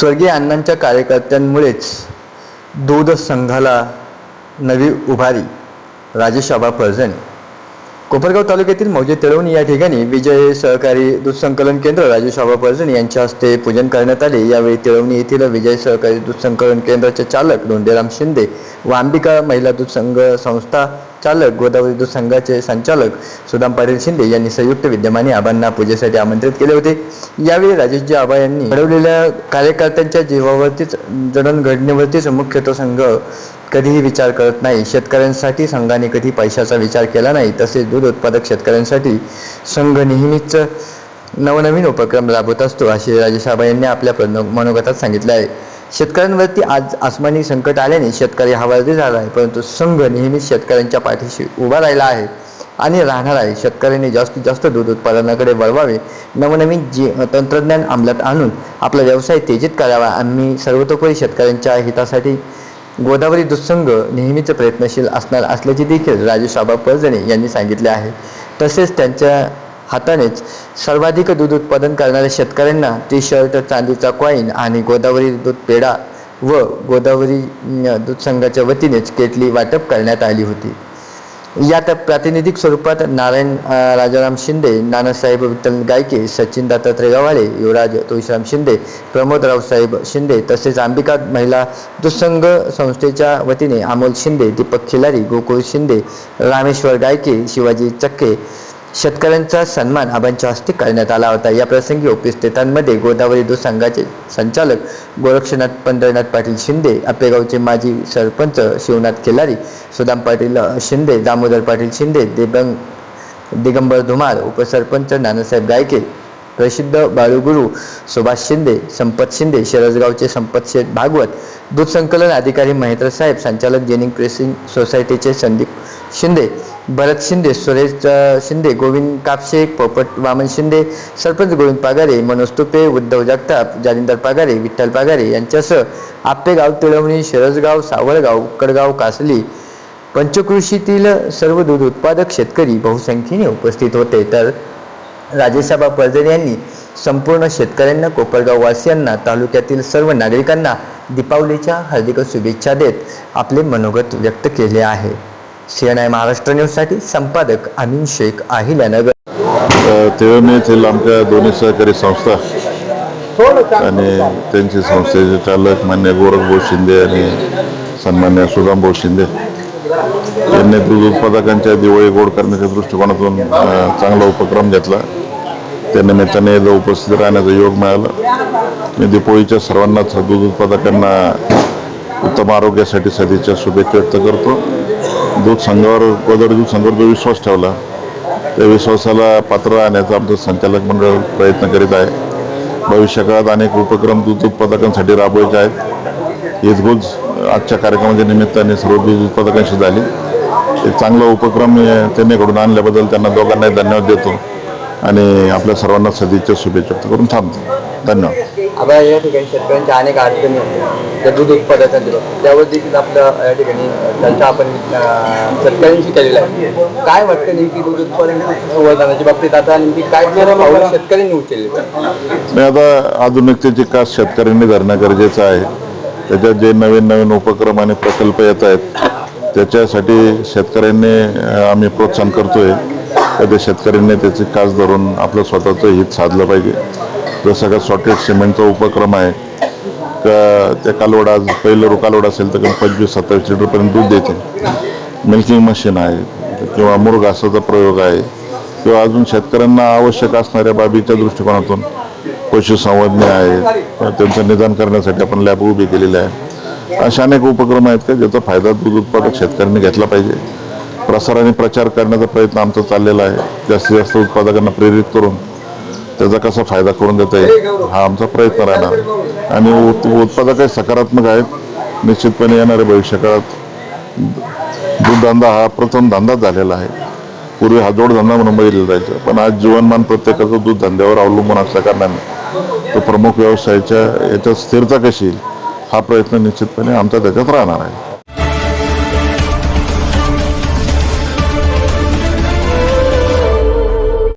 स्वर्गीय अण्णांच्या कार्यकर्त्यांमुळेच दूध संघाला नवी उभारी राजेश आबा फळजणे कोपरगाव तालुक्यातील मौजे तळवणी या ठिकाणी विजय सहकारी दूध संकलन केंद्र राजेश आबा फळजणे यांच्या हस्ते पूजन करण्यात आले. यावेळी तळवणी येथील विजय सहकारी दूध संकलन केंद्राचे चालक धोंडेराम शिंदे व अंबिका महिला दूध संघ संस्था चालक गोदावरी दूध संघाचे संचालक सुदाम पाटील शिंदे यांनी संयुक्त विद्यमाने आबांना पूजेसाठी आमंत्रित केले होते. यावेळी राजेशजी आबा यांनी घडवलेल्या कार्यकर्त्यांच्या जीवावरतीच जडणघडणीवरतीच मुख्य तो संघ कधीही विचार करत नाही. शेतकऱ्यांसाठी संघाने कधी पैशाचा विचार केला नाही तसेच दूध उत्पादक शेतकऱ्यांसाठी संघ नेहमीच नवनवीन उपक्रम राबवत असतो असे राजेश आबा यांनी आपल्या मनोगतात सांगितले आहे. शेतकऱ्यांवरती आज आसमानी संकट आल्याने शेतकरी हवालदी झाला आहे परंतु संघ नेहमीच शेतकऱ्यांच्या पाठीशी उभा राहिला आहे आणि राहणार आहे. शेतकऱ्यांनी जास्तीत जास्त दूध उत्पादनाकडे वळवावे नवनवीन जी तंत्रज्ञान अंमलात आणून आपला व्यवसाय तेजीत करावा. आम्ही सर्वतोपरी शेतकऱ्यांच्या हितासाठी गोदावरी दुःसंघ नेहमीच प्रयत्नशील असणार असल्याचे देखील राजेश आबा परजणे यांनी सांगितले आहे. तसेच त्यांच्या हातानेच सर्वाधिक दूध उत्पादन करणाऱ्या शेतकऱ्यांना टी शर्ट चांदीचा कॉईन आणि गोदावरी दूध पेढा व गोदावरी दूध संघाच्या वतीनेच केटली वाटप करण्यात आली होती. यात प्रातिनिधिक स्वरूपात नारायण राजाराम शिंदे नानासाहेब विठ्ठल गायके सचिन दत्तात्रय गव्हाळे युवराज तुळशीराम शिंदे प्रमोद रावसाहेब शिंदे तसेच अंबिका महिला दुसंघ संस्थेच्या वतीने अमोल शिंदे दीपक खिलारी गोकुळ शिंदे रामेश्वर गायके शिवाजी चक्के शेतकऱ्यांचा सन्मान आबांच्या हस्ते करण्यात आला होता. या प्रसंगी उपस्थितांमध्ये गोदावरी दूध संघाचे संचालक गोरक्षनाथ पंढरनाथ पाटील शिंदे आपेगावचे माजी सरपंच शिवनाथ केलारी सुदाम पाटील शिंदे दामोदर पाटील शिंदे दिबंग दिगंबर धुमार उपसरपंच नानासाहेब गायके प्रसिद्ध बाळूगुरू सुभाष शिंदे संपत शिंदे शिरसगावचे संपत शेठ भागवत दूध संकलन अधिकारी महेंद्र साहेब संचालक जेनिंग प्रेसिंग सोसायटीचे संदीप शिंदे भरत शिंदे सुरेश शिंदे गोविंद कापशे पोपट वामन शिंदे सरपंच गोविंद पागारे मनोज तुपे उद्धव जगताप जालिंदर पागारे विठ्ठल पागारे यांच्यासह आप्पेगाव तिळवणी शिरसगाव सावळगाव कडगाव कासली पंचकृषीतील सर्व दूध उत्पादक शेतकरी बहुसंख्येने उपस्थित होते. तर राजेशाबा पर्जर यांनी संपूर्ण शेतकऱ्यांना कोपरगाव वासियांना तालुक्यातील सर्व नागरिकांना दीपावलीच्या हार्दिक शुभेच्छा देत आपले मनोगत व्यक्त केले आहे. सीएनआय महाराष्ट्र न्यूजसाठी संपादक अमीन शेख आहिल्यानगर तेव्हा मी येथील आमच्या दोन्ही सहकारी संस्था आणि त्यांची संस्थेचे चालक मान्य गोरखभाऊ शिंदे आणि सन्मान्य सुदामभाऊ शिंदे यांनी दूध उत्पादकांच्या दिवाळी गोड करण्याच्या दृष्टिकोनातून चांगला उपक्रम घेतला. त्या निमित्ताने एकदा उपस्थित राहण्याचा योग मिळाला. मी दिपोळीच्या सर्वांनाच दूध उत्पादकांना उत्तम आरोग्यासाठी सदिच्छा शुभेच्छा व्यक्त करतो. दूध संघावर गोदर दूध संघावर जो विश्वास ठेवला त्या विश्वासाला पात्र राहण्याचा आमचं संचालक मंडळ प्रयत्न करीत आहे. भविष्यकाळात अनेक उपक्रम दूध उत्पादकांसाठी राबवायचे आहेत. हीच आजच्या कार्यक्रमाच्या निमित्ताने सर्व दूध उत्पादकांशी झाली. एक चांगला उपक्रम त्यांनीकडून आणल्याबद्दल त्यांना दोघांनाही धन्यवाद देतो. आणि आपल्या सर्वांना सदिच्छा शुभेच्छा व्यक्त करून थांबतो. धन्यवाद. आबा या ठिकाणी शेतकऱ्यांच्या अनेक अडचणी आहेत त्या दूध उत्पादकांच्या त्यावर देखील आपलं या ठिकाणी चर्चा आपण शेतकऱ्यांशी केलेला आहे. काय वाटतं नेमकी दूध उत्पादन संवर्धनाच्या बाबतीत? आता नेमकी काय पाऊल शेतकऱ्यांनी उचलले? आणि आता आधुनिकतेची कास शेतकऱ्यांनी धरणं गरजेचं आहे. त्याच्यात जे नवीन नवीन उपक्रम आणि प्रकल्प येत आहेत त्याच्यासाठी शेतकऱ्यांनी आम्ही प्रोत्साहन करतोय. तर ते शेतकऱ्यांनी त्याची कास धरून आपलं स्वतःचं हित साधलं पाहिजे. जसं का सॉटेड सिमेंटचा उपक्रम आहे का त्या कालवडा पहिलं रो कालवड असेल तर पंचवीस सत्तावीस लिटरपर्यंत दूध देते. मिल्किंग मशीन आहे किंवा मुरघासाचा प्रयोग आहे किंवा अजून शेतकऱ्यांना आवश्यक असणाऱ्या बाबीच्या दृष्टिकोनातून पशुसंवर्धने आहे. त्यांचं निदान करण्यासाठी आपण लॅब उभी केलेले आहे. अशा अनेक उपक्रम आहेत का ज्याचा फायदा दूध उत्पादक शेतकऱ्यांनी घेतला पाहिजे? प्रसार आणि प्रचार करण्याचा प्रयत्न आमचा चाललेला आहे. जास्तीत जास्त उत्पादकांना प्रेरित करून त्याचा कसा फायदा करून देता येईल हा आमचा प्रयत्न राहणार. आणि उत- उत्पादकही सकारात्मक आहेत. निश्चितपणे येणाऱ्या भविष्यकाळात दूधधंदा हा प्रथम धंदाच झालेला आहे. पूर्वी हा जोडधंदा म्हणून बघितला जायचं. पण आज जीवनमान प्रत्येकाचं दूध धंद्यावर अवलंबून असल्या कारणाने तो प्रमुख व्यवसायाच्या याच्यात स्थिरता कशी येईल हा प्रयत्न निश्चितपणे आमचा त्याच्यात राहणार आहे.